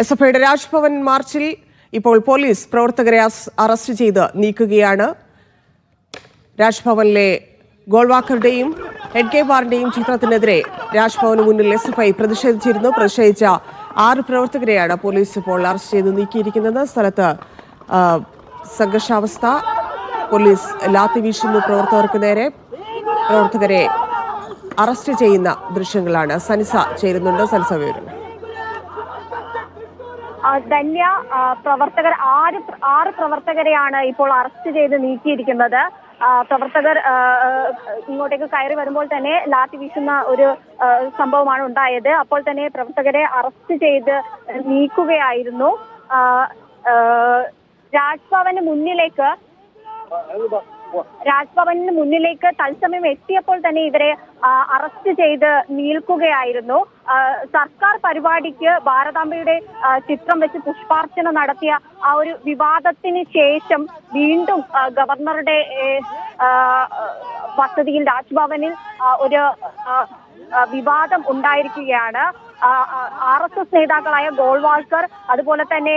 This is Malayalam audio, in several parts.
എസ് എഫ് ഐയുടെ രാജ്ഭവൻ മാർച്ചിൽ ഇപ്പോൾ പോലീസ് പ്രവർത്തകരെ അറസ്റ്റ് ചെയ്ത് നീക്കുകയാണ്. രാജ്ഭവനിലെ ഗോൾവാക്കറുടെയും എഡ് കെ ബാറിന്റെയും ചിത്രത്തിനെതിരെ രാജ്ഭവന് മുന്നിൽ എസ് എഫ് ഐ പ്രതിഷേധിച്ചിരുന്നു. പ്രതിഷേധിച്ച ആറ് പ്രവർത്തകരെയാണ് പോലീസ് ഇപ്പോൾ അറസ്റ്റ് ചെയ്ത് നീക്കിയിരിക്കുന്നത്. സ്ഥലത്ത് സംഘർഷാവസ്ഥ. പോലീസ് ലാത്തി വീശുന്നു പ്രവർത്തകർക്ക് നേരെ. പ്രവർത്തകരെ അറസ്റ്റ് ചെയ്യുന്ന ദൃശ്യങ്ങളാണ്. സനിസ ചേരുന്നുണ്ട്. സനിസ വിവരങ്ങൾ. ധന്യ പ്രവർത്തകർ ആറ് ആറ് പ്രവർത്തകരെയാണ് ഇപ്പോൾ അറസ്റ്റ് ചെയ്ത് നീക്കിയിരിക്കുന്നത്. പ്രവർത്തകർ ഇങ്ങോട്ടേക്ക് കയറി വരുമ്പോൾ തന്നെ ലാത്തി വീശുന്ന ഒരു സംഭവമാണ് ഉണ്ടായത്. അപ്പോൾ തന്നെ പ്രവർത്തകരെ അറസ്റ്റ് ചെയ്ത് നീക്കുകയായിരുന്നു. രാജ്ഭവന് മുന്നിലേക്ക് രാജ്ഭവനിന് മുന്നിലേക്ക് തത്സമയം എത്തിയപ്പോൾ തന്നെ ഇവരെ അറസ്റ്റ് ചെയ്ത് നീൽക്കുകയായിരുന്നു. സർക്കാർ പരിപാടിക്ക് ഭാരതാംബയുടെ ചിത്രം വെച്ച് പുഷ്പാർച്ചന നടത്തിയ ആ ഒരു വിവാദത്തിന് ശേഷം വീണ്ടും ഗവർണറുടെ വസതിയിൽ രാജ്ഭവനിൽ ഒരു വിവാദം ഉണ്ടായിരിക്കുകയാണ്. ആർ എസ് എസ് നേതാക്കളായ ഗോൾവാൾക്കർ അതുപോലെ തന്നെ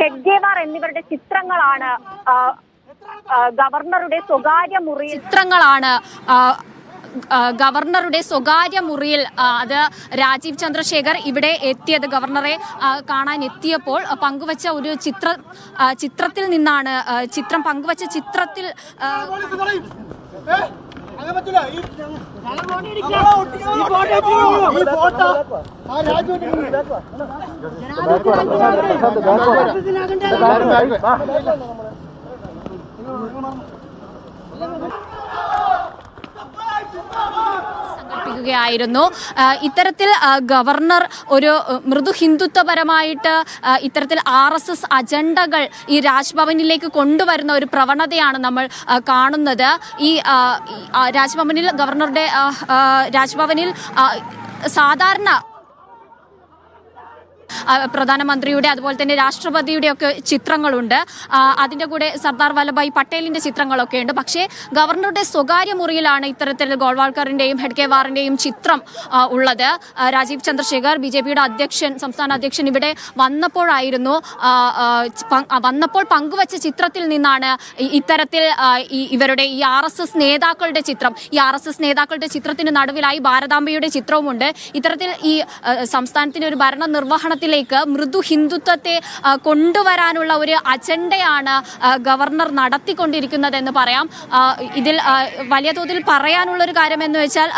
ഹെഡ്ഗേവാർ എന്നിവരുടെ ചിത്രങ്ങളാണ് ഗവർണറുടെ സ്വകാര്യ മുറി ചിത്രങ്ങളാണ് ഗവർണറുടെ സ്വകാര്യ മുറിയിൽ അത് രാജീവ് ചന്ദ്രശേഖർ ഇവിടെ എത്തിയത്. ഗവർണറെ കാണാൻ എത്തിയപ്പോൾ പങ്കുവച്ച ഒരു ചിത്ര ചിത്രത്തിൽ നിന്നാണ് ചിത്രം പങ്കുവച്ച ചിത്രത്തിൽ ഫോട്ടോ സംഘടിപ്പിക്കുകയായിരുന്നു ഇത്തരത്തിൽ ഗവർണർ ഒരു മൃദു ഹിന്ദുത്വപരമായിട്ട് ഇത്തരത്തിൽ ആർ എസ് എസ് അജണ്ടകൾ ഈ രാജ്ഭവനിലേക്ക് കൊണ്ടുവരുന്ന ഒരു പ്രവണതയാണ് നമ്മൾ കാണുന്നത്. ഈ രാജ്ഭവനിൽ ഗവർണറുടെ രാജ്ഭവനിൽ സാധാരണ പ്രധാനമന്ത്രിയുടെ അതുപോലെ തന്നെ രാഷ്ട്രപതിയുടെ ഒക്കെ ചിത്രങ്ങളുണ്ട് അതിന്റെ കൂടെ സർദാർ വല്ലഭായ് പട്ടേലിന്റെ ചിത്രങ്ങളൊക്കെ ഉണ്ട്. പക്ഷേ ഗവർണറുടെ സ്വകാര്യ മുറിയിലാണ് ഇത്തരത്തിൽ ഗോൾവാൾക്കറിന്റെയും ഹെഡ്കേവാറിന്റെയും ചിത്രം ഉള്ളത്. രാജീവ് ചന്ദ്രശേഖർ ബി ജെ പിയുടെ അധ്യക്ഷൻ സംസ്ഥാന അധ്യക്ഷൻ ഇവിടെ വന്നപ്പോഴായിരുന്നു വന്നപ്പോൾ പങ്കുവച്ച ചിത്രത്തിൽ നിന്നാണ് ഇത്തരത്തിൽ ഇവരുടെ ഈ ആർ എസ് എസ് നേതാക്കളുടെ ചിത്രം. ഈ ആർ എസ് എസ് നേതാക്കളുടെ ചിത്രത്തിന് നടുവിലായി ഭാരതാംബയുടെ ചിത്രവുമുണ്ട്. ഇത്തരത്തിൽ ഈ സംസ്ഥാനത്തിന്റെ ഒരു ഭരണ നിർവഹണത്തിലേക്ക് മൃദു ഹിന്ദുത്വത്തെ കൊണ്ടുവരാനുള്ള ഒരു അജണ്ടയാണ് ഗവർണർ നടത്തിക്കൊണ്ടിരിക്കുന്നത് എന്ന് പറയാം. ഇതിൽ വലിയ തോതിൽ പറയാനുള്ള ഒരു കാര്യം എന്ന് വെച്ചാൽ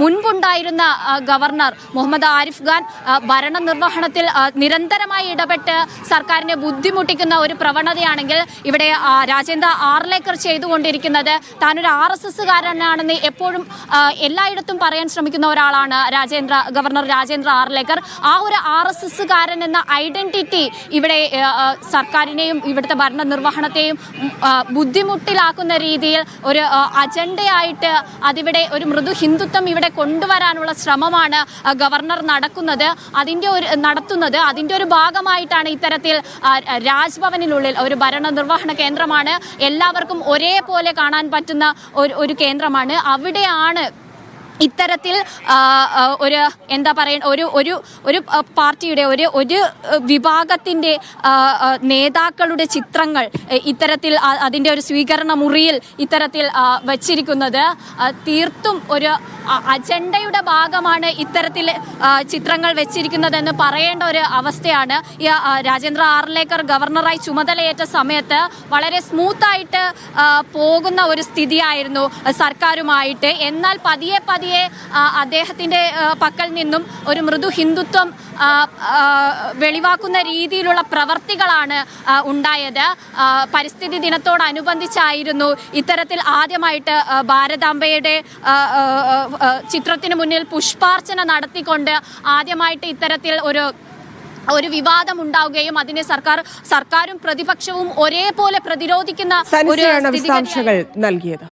മുൻപുണ്ടായിരുന്ന ഗവർണർ മുഹമ്മദ് ആരിഫ് ഖാൻ ഭരണ നിർവഹണത്തിൽ നിരന്തരമായി ഇടപെട്ട് സർക്കാരിനെ ബുദ്ധിമുട്ടിക്കുന്ന ഒരു പ്രവണതയാണെങ്കിൽ ഇവിടെ രാജേന്ദ്ര ആർലേക്കർ ചെയ്തുകൊണ്ടിരിക്കുന്നത് താനൊരു ആർ എസ് എസ്സുകാരനാണെന്ന് എപ്പോഴും എല്ലായിടത്തും പറയാൻ ശ്രമിക്കുന്ന ഒരാളാണ് രാജേന്ദ്ര ഗവർണർ രാജേന്ദ്ര ആർലേക്കർ ആ ഒരു ആർ എസ് എസ്സുകാരൻ എന്ന ഐഡന്റിറ്റി ഇവിടെ സർക്കാരിനെയും ഇവിടുത്തെ ഭരണ നിർവഹണത്തെയും ബുദ്ധിമുട്ടിലാക്കുന്ന രീതിയിൽ ഒരു അജണ്ടയായിട്ട് അതിവിടെ ഒരു മൃദു ഹിന്ദുത്വം ഇവിടെ കൊണ്ടുവരാനുള്ള ശ്രമമാണ് ഗവർണർ നടക്കുന്നത്. അതിന്റെ ഒരു നടത്തുന്നത് അതിന്റെ ഒരു ഭാഗമായിട്ടാണ് ഇത്തരത്തിൽ രാജ്ഭവനിലുള്ളിൽ ഒരു ഭരണ നിർവഹണ കേന്ദ്രമാണ്. എല്ലാവർക്കും ഒരേപോലെ കാണാൻ പറ്റുന്ന ഒരു കേന്ദ്രമാണ്. അവിടെയാണ് ഇത്തരത്തിൽ ഒരു എന്താ പറയുക ഒരു ഒരു ഒരു പാർട്ടിയുടെ ഒരു ഒരു വിഭാഗത്തിന്റെ നേതാക്കളുടെ ചിത്രങ്ങൾ ഇത്തരത്തിൽ അതിന്റെ ഒരു സ്വീകരണ മുറിയിൽ ഇത്തരത്തിൽ വച്ചിരിക്കുന്നത് തീർത്തും ഒരു അജണ്ടയുടെ ഭാഗമാണ് ഇത്തരത്തിൽ ചിത്രങ്ങൾ വെച്ചിരിക്കുന്നതെന്ന് പറയേണ്ട ഒരു അവസ്ഥയാണ്. രാജേന്ദ്ര ആർലേക്കർ ഗവർണറായി ചുമതലയേറ്റ സമയത്ത് വളരെ സ്മൂത്തായിട്ട് പോകുന്ന ഒരു സ്ഥിതിയായിരുന്നു സർക്കാരുമായിട്ട്. എന്നാൽ പതിയെ പതിയെ ആ, അദ്ദേഹത്തിന്റെ പക്കൽ നിന്നും ഒരു മൃദു ഹിന്ദുത്വം വെളിവാക്കുന്ന രീതിയിലുള്ള പ്രവർത്തികളാണ് ഉണ്ടായത്. പരിസ്ഥിതി ദിനത്തോടനുബന്ധിച്ചായിരുന്നു ഇത്തരത്തിൽ ആദ്യമായിട്ട് ഭാരതാംബയുടെ ചിത്രത്തിന് മുന്നിൽ പുഷ്പാർച്ചന നടത്തിക്കൊണ്ട് ആദ്യമായിട്ട് ഇത്തരത്തിൽ ഒരു ഒരു വിവാദം ഉണ്ടാവുകയും അതിനെ സർക്കാർ സർക്കാരും പ്രതിപക്ഷവും ഒരേപോലെ പ്രതിരോധിക്കുന്ന ഒരു നൽകിയത്.